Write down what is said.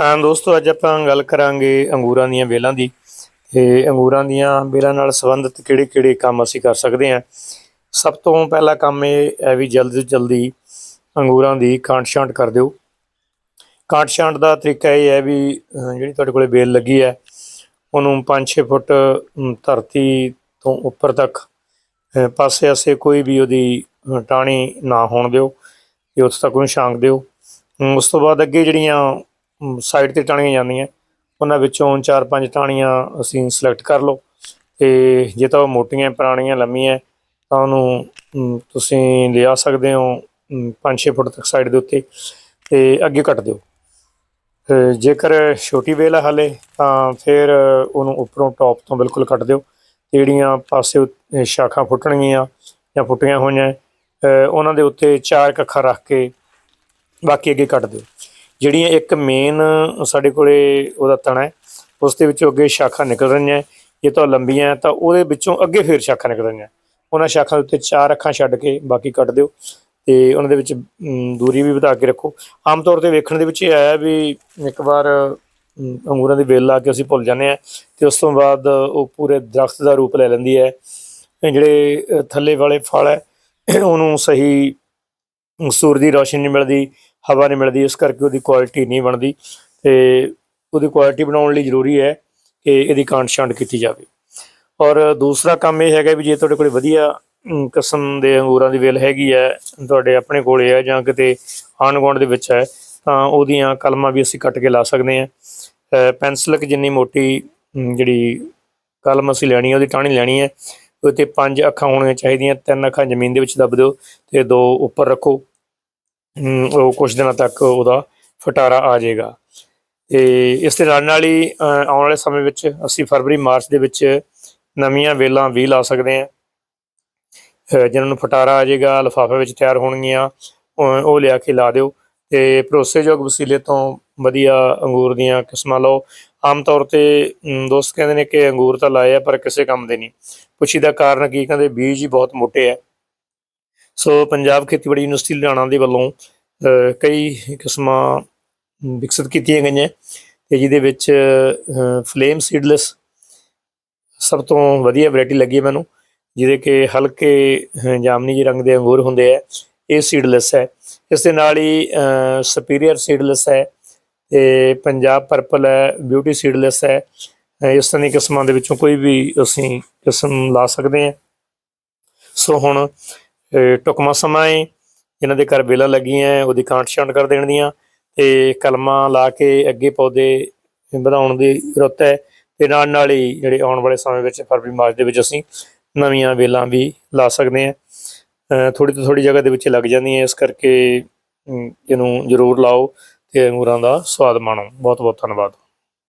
ਤਾਂ ਦੋਸਤੋ ਅੱਜ ਆਪਾਂ ਗੱਲ ਕਰਾਂਗੇ ਅੰਗੂਰਾਂ ਦੀਆਂ ਵੇਲਾਂ ਦੀ। ਤੇ ਅੰਗੂਰਾਂ ਦੀਆਂ ਵੇਲਾਂ ਨਾਲ ਸੰਬੰਧਿਤ ਕਿਹੜੇ-ਕਿਹੜੇ ਕੰਮ ਅਸੀਂ ਕਰ ਸਕਦੇ ਹਾਂ? ਸਭ ਤੋਂ ਪਹਿਲਾ ਕੰਮ ਇਹ ਹੈ ਵੀ ਜਲਦੀ ਤੋਂ ਜਲਦੀ ਅੰਗੂਰਾਂ ਦੀ ਕਾਂਟ ਛਾਂਟ ਕਰ ਦਿਓ। ਕਾਂਟ ਛਾਂਟ ਦਾ ਤਰੀਕਾ ਇਹ ਹੈ ਵੀ ਜਿਹੜੀ ਤੁਹਾਡੇ ਕੋਲੇ ਵੇਲ ਲੱਗੀ ਹੈ ਉਹਨੂੰ 5-6 ਫੁੱਟ ਧਰਤੀ ਤੋਂ ਉੱਪਰ ਤੱਕ ਪਾਸੇ-ਆਸੇ ਕੋਈ ਵੀ ਉਹਦੀ ਅਹ, ਟਾਹਣੀ ਨਾ ਹੋਣ ਦਿਓ। ਤੇ ਉੱਥੇ ਤੱਕ ਉਹਨੂੰ ਛਾਂਕ ਦਿਓ। ਉਸ ਤੋਂ ਬਾਅਦ ਅੱਗੇ ਜਿਹੜੀਆਂ ਸਾਈਡ ਤੇ ਟਾਣੀਆਂ ਜਾਂਦੀਆਂ। ਉਹਨਾਂ ਵਿੱਚੋਂ 4-5 ਟਾਣੀਆਂ ਅਸੀਂ ਸਿਲੈਕਟ ਕਰ ਲਓ। ਤੇ ਜੇ ਤਾਂ ਉਹ ਮੋਟੀਆਂ ਪੁਰਾਣੀਆਂ, ਲੰਮੀਆਂ ਤਾਂ ਉਹਨੂੰ ਤੁਸੀਂ ਲਿਆ ਸਕਦੇ ਹੋ 5-6 ਫੁੱਟ ਤੱਕ ਸਾਈਡ ਦੇ ਉੱਤੇ ਤੇ ਅੱਗੇ ਕੱਟ ਦਿਓ। ਜੇਕਰ ਛੋਟੀ ਵੇਲ ਹੈ ਹਾਲੇ, ਤਾਂ ਫਿਰ ਉਹਨੂੰ ਉੱਪਰੋਂ ਟੌਪ ਤੋਂ ਬਿਲਕੁਲ ਕੱਟ ਦਿਓ। ਤੇ ਜਿਹੜੀਆਂ ਪਾਸੇ ਉੱਤੇ ਸ਼ਾਖਾਂ ਫੁੱਟਣਗੀਆਂ ਜਾਂ ਫੁੱਟੀਆਂ ਹੋਈਆਂ ਉਹਨਾਂ ਦੇ ਉੱਤੇ ਚਾਰ ਕੱਖਾਂ ਰੱਖ ਕੇ ਬਾਕੀ ਅੱਗੇ ਕੱਟ ਦਿਓ। ਜਿਹੜੀਆਂ ਇੱਕ ਮੇਨ ਸਾਡੇ ਕੋਲੇ ਉਹਦਾ ਤਣਾ ਹੈ, ਉਸ ਦੇ ਵਿੱਚੋਂ ਅੱਗੇ ਸ਼ਾਖਾ ਨਿਕਲ ਰਹੀਆਂ ਜੇ ਤਾਂ ਲੰਬੀਆਂ ਤਾਂ ਉਹਦੇ ਵਿੱਚੋਂ ਅੱਗੇ ਫਿਰ ਸ਼ਾਖਾ ਨਿਕਲ ਰਹੀਆਂ ਉਹਨਾਂ ਸ਼ਾਖਾ ਦੇ ਉੱਤੇ ਚਾਰ ਅੱਖਾਂ ਛੱਡ ਕੇ ਬਾਕੀ ਕੱਟ ਦਿਓ ਤੇ ਉਹਨਾਂ ਦੇ ਵਿੱਚ ਦੂਰੀ ਵੀ ਵਧਾ ਕੇ ਰੱਖੋ। ਆਮ ਤੌਰ ਤੇ ਵੇਖਣ ਦੇ ਵਿੱਚ ਇਹ ਆਇਆ ਵੀ ਇੱਕ ਵਾਰ ਅੰਗੂਰਾਂ ਦੀ ਵੇਲ ਲਾ ਕੇ ਅਸੀਂ ਭੁੱਲ ਜਾਂਦੇ ਆ ਤੇ ਉਸ ਤੋਂ ਬਾਅਦ ਉਹ ਪੂਰੇ ਦਰਖਤ ਦਾ ਰੂਪ ਲੈ ਲੈਂਦੀ ਹੈ। ਜਿਹੜੇ ਥੱਲੇ ਵਾਲੇ ਫਲ ਹੈ, ਉਹਨੂੰ ਸਹੀ ਸੂਰ ਦੀ ਰੋਸ਼ਨੀ ਨਹੀਂ ਮਿਲਦੀ। ਹਵਾ ਨਹੀਂ ਮਿਲਦੀ ਇਸ ਕਰਕੇ ਉਹਦੀ ਕੁਆਲਿਟੀ ਨਹੀਂ ਬਣਦੀ ਤੇ ਉਹਦੀ ਕੁਆਲਿਟੀ ਬਣਾਉਣ ਲਈ ਜ਼ਰੂਰੀ ਹੈ ਕਿ ਇਹਦੀ ਕਾਂਟ ਛਾਂਟ ਕੀਤੀ ਜਾਵੇ। ਔਰ ਦੂਸਰਾ ਕੰਮ ਇਹ ਹੈਗਾ ਵੀ ਜੇ ਤੁਹਾਡੇ ਕੋਲ ਵਧੀਆ ਕਿਸਮ ਦੇ ਅੰਗੂਰਾਂ ਦੀ ਵੇਲ ਹੈਗੀ ਹੈ ਤੁਹਾਡੇ ਆਪਣੇ ਕੋਲੇ ਹੈ ਜਾਂ ਕਿਤੇ ਆਂਢ ਗੁਆਂਢ ਦੇ ਵਿੱਚ ਹੈ ਤਾਂ ਉਹਦੀਆਂ ਕਲਮਾਂ ਵੀ ਅਸੀਂ ਕੱਟ ਕੇ ਲਾ ਸਕਦੇ ਹਾਂ। ਅ, ਪੈਨਸਲ ਕੁ ਜਿੰਨੀ ਮੋਟੀ ਜਿਹੜੀ ਕਲਮ ਅਸੀਂ ਲੈਣੀ ਹੈ ਉਹਦੀ ਟਾਹਣੀ ਲੈਣੀ ਹੈ ਉਹਦੇ ਤੇ ਪੰਜ ਅੱਖਾਂ ਹੋਣੀਆਂ ਚਾਹੀਦੀਆਂ ਤਿੰਨ ਅੱਖਾਂ ਜ਼ਮੀਨ ਦੇ ਵਿੱਚ ਦੱਬ ਦਿਓ ਤੇ ਦੋ ਉੱਪਰ ਰੱਖੋ। ਉਹ ਕੁਝ ਦਿਨਾਂ ਤੱਕ ਉਹਦਾ ਫਟਾਰਾ ਆ ਜਾਏਗਾ। ਤੇ ਇਸ ਦੇ ਨਾਲ ਨਾਲ ਹੀ ਆਉਣ ਵਾਲੇ ਸਮੇਂ ਵਿੱਚ ਅਸੀਂ ਫਰਵਰੀ ਮਾਰਚ ਦੇ ਵਿੱਚ ਨਵੀਆਂ ਵੇਲਾਂ ਵੀ ਲਾ ਸਕਦੇ ਹਾਂ। ਅ, ਜਿਨ੍ਹਾਂ ਨੂੰ ਫਟਾਰਾ ਆ ਜਾਏਗਾ ਲਿਫਾਫੇ ਵਿੱਚ ਤਿਆਰ ਹੋਣਗੀਆਂ ਉਹ ਲਿਆ ਕੇ ਲਾ ਦਿਓ। ਤੇ ਭਰੋਸੇਯੋਗ ਵਸੀਲੇ ਤੋਂ ਵਧੀਆ ਅੰਗੂਰ ਦੀਆਂ ਕਿਸਮਾਂ ਲਓ। ਆਮ ਤੌਰ ਤੇ ਦੋਸਤ ਕਹਿੰਦੇ ਨੇ ਕਿ ਅੰਗੂਰ ਤਾਂ ਲਾਏ ਆ ਪਰ ਕਿਸੇ ਕੰਮ ਦੇ ਨਹੀਂ। ਪੁੱਛੀ ਦਾ ਕਾਰਨ ਕੀ? ਕਹਿੰਦੇ ਬੀਜ ਹੀ ਬਹੁਤ ਮੋਟੇ ਆ। ਸੋ ਪੰਜਾਬ ਖੇਤੀਬਾੜੀ ਯੂਨੀਵਰਸਿਟੀ ਲੁਧਿਆਣਾ ਦੇ ਵੱਲੋਂ ਕਈ ਕਿਸਮਾਂ ਵਿਕਸਿਤ ਕੀਤੀਆਂ ਗਈਆਂ ਤੇ ਜਿਹਦੇ ਵਿੱਚ ਫਲੇਮ ਸੀਡਲੈਸ ਸਭ ਤੋਂ ਵਧੀਆ ਵੈਰਾਈਟੀ ਲੱਗੀ ਹੈ ਮੈਨੂੰ, ਜਿਹਦੇ ਕਿ ਹਲਕੇ ਜਾਮਨੀ ਜਿਹੇ ਰੰਗ ਦੇ ਅੰਗੂਰ ਹੁੰਦੇ ਆ, ਇਹ ਸੀਡਲੈਸ ਹੈ। ਇਸ ਦੇ ਨਾਲ ਹੀ ਸੁਪੀਰੀਅਰ ਸੀਡਲੈਸ ਹੈ ਤੇ ਪੰਜਾਬ ਪਰਪਲ ਹੈ ਬਿਊਟੀ ਸੀਡਲੈਸ ਹੈ। ਇਸ ਤਰ੍ਹਾਂ ਦੀ ਕਿਸਮਾਂ ਦੇ ਵਿੱਚੋਂ ਕੋਈ ਵੀ ਅਸੀਂ ਕਿਸਮ ਲਾ ਸਕਦੇ ਹਾਂ। ਸੋ ਹੁਣ ਟੁਕਮਾ ਸਮਾਂ ਹੈ ਜਿਨ੍ਹਾਂ ਦੇ ਘਰ ਵੇਲਾਂ ਲੱਗੀਆਂ ਉਹਦੀ ਕਾਂਟ ਛਾਂਟ ਕਰ ਦੇਣ ਦੀਆਂ, ਤੇ ਕਲਮਾਂ ਲਾ ਕੇ ਅੱਗੇ ਪੌਦੇ ਵਧਾਉਣ ਦੀ ਰੁੱਤ ਹੈ ਤੇ ਨਾਲ ਨਾਲ ਹੀ ਜਿਹੜੇ ਆਉਣ ਵਾਲੇ ਸਮੇਂ ਵਿੱਚ ਫਰਵਰੀ, ਮਾਰਚ ਦੇ ਵਿੱਚ ਅਸੀਂ ਨਵੀਆਂ ਵੇਲਾਂ ਵੀ ਲਾ ਸਕਦੇ ਹਾਂ ਥੋੜੀ ਤੋਂ ਥੋੜੀ ਜਗ੍ਹਾ ਦੇ ਵਿੱਚ ਲੱਗ ਜਾਂਦੀਆਂ ਇਸ ਕਰਕੇ ਇਹਨੂੰ ਜ਼ਰੂਰ ਲਾਓ ਤੇ ਅੰਗੂਰਾਂ ਦਾ ਸਵਾਦ ਮਾਣੋ। ਬਹੁਤ ਬਹੁਤ ਧੰਨਵਾਦ।